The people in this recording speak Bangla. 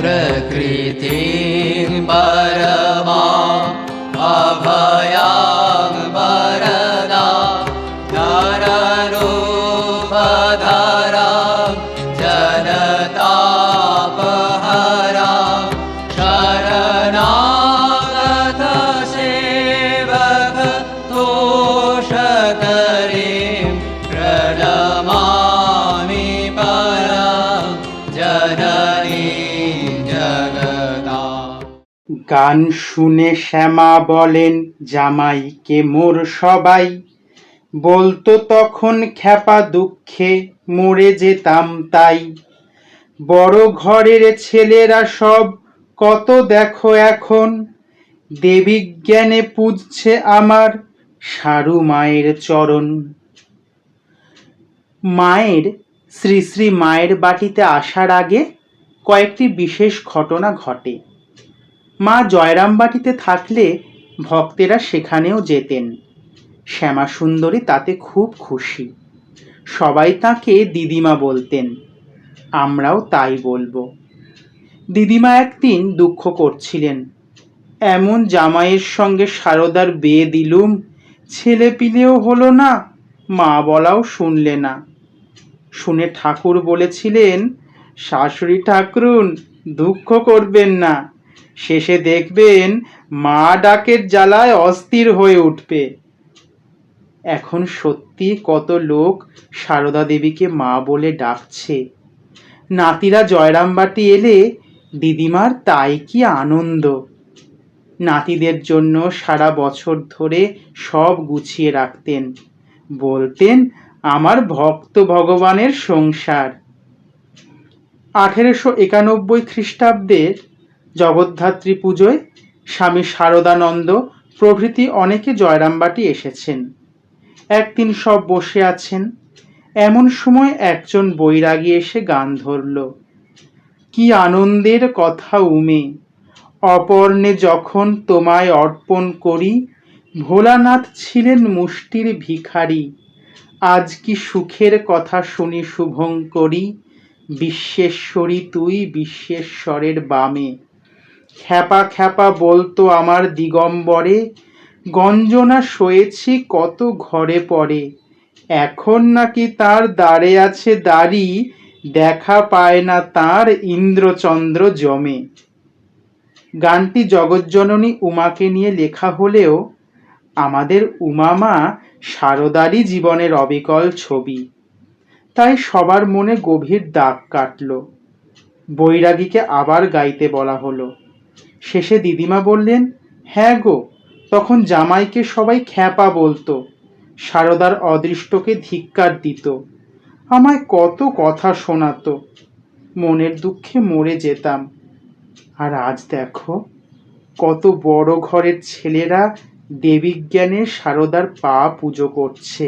प्रकृतिं परमा अभयां वरदा नररूपधरा जनतापहरा গান শুনে শ্যামা বলেন, জামাইকে মোর সবাই। বলতো, তখন খ্যাপা দুঃখে মরে যেতাম তাই। বড় ঘরের ছেলেরা সব, কত দেখো এখন? দেবিজ্ঞানে পুজছে আমার সারু মায়ের চরণ। মায়ের, শ্রী শ্রী মায়ের বাটিতে আসার আগে কয়েকটি বিশেষ ঘটনা ঘটে। মা জয়রামবাটিতে থাকলে ভক্তেরা সেখানেও যেতেন। শ্যামাসুন্দরী তাতে খুব খুশি। সবাই তাকে দিদিমা বলতেন। আমরাও তাই বলব। দিদিমা একদিন দুঃখ করছিলেন। এমন জামাইয়ের সঙ্গে সারদার বিয়ে দিলুম, ছেলে পিলেও হলো না, মা বলাও শুনলে না। শুনে ঠাকুর বলেছিলেন, শাশুড়ি ঠাকুরুন, দুঃখ করবেন না। শেষে দেখবেন মা ডাকের জ্বালায় অস্থির হয়ে উঠবে। এখন সত্যি কত লোক সারদা দেবীকে মা বলে ডাকছে। নাতিরা জয়রামবাটি এলে দিদিমার তাই কি আনন্দ। নাতিদের জন্য সারা বছর ধরে সব গুছিয়ে রাখতেন। বলতেন, আমার ভক্ত ভগবানের সংসার। আঠেরোশো একানব্বই খ্রিস্টাব্দের জগদ্ধাত্রী পুজোয় স্বামী শারদানন্দ প্রভৃতি অনেকে জয়রামবাটি এসেছেন। একদিন সব বসে আছেন। এমন সময় একজন বৈরাগী এসে গান ধরল। কি আনন্দের কথা উমে, অপর্ণে যখন তোমায় অর্পণ করি, ভোলানাথ ছিলেন মুষ্টির ভিখারি। আজ কি সুখের কথা শুনি শুভঙ্করী, বিশ্বেশ্বরী তুই বিশ্বেশ্বরের বামে। খ্যাপা খ্যাপা বলতো আমার দিগম্বরে, গঞ্জনা শোয়েছি কত ঘরে পড়ে এখন নাকি তার দাঁড়ে আছে দাড়ি, দেখা পায় না তার ইন্দ্রচন্দ্র জমে। গানটি জগজ্জননী উমাকে নিয়ে লেখা হলেও, আমাদের উমামা সারদারই জীবনের অবিকল ছবি। তাই সবার মনে গভীর দাগ কাটল। বৈরাগীকে আবার গাইতে বলা হলো। শেষে দিদিমা বললেন হ্যাঁ গো। তখন জামাইকে সবাই খ্যাপা বলতো, সারদার অদৃষ্টকে ধিক্কার দিত, আমায় কত কথা শোনাতো, মনের দুঃখে মরে যেতাম। আর আজ দেখো, কত বড় ঘরের ছেলেরা দেবিজ্ঞানে সারদার পা পুজো করছে।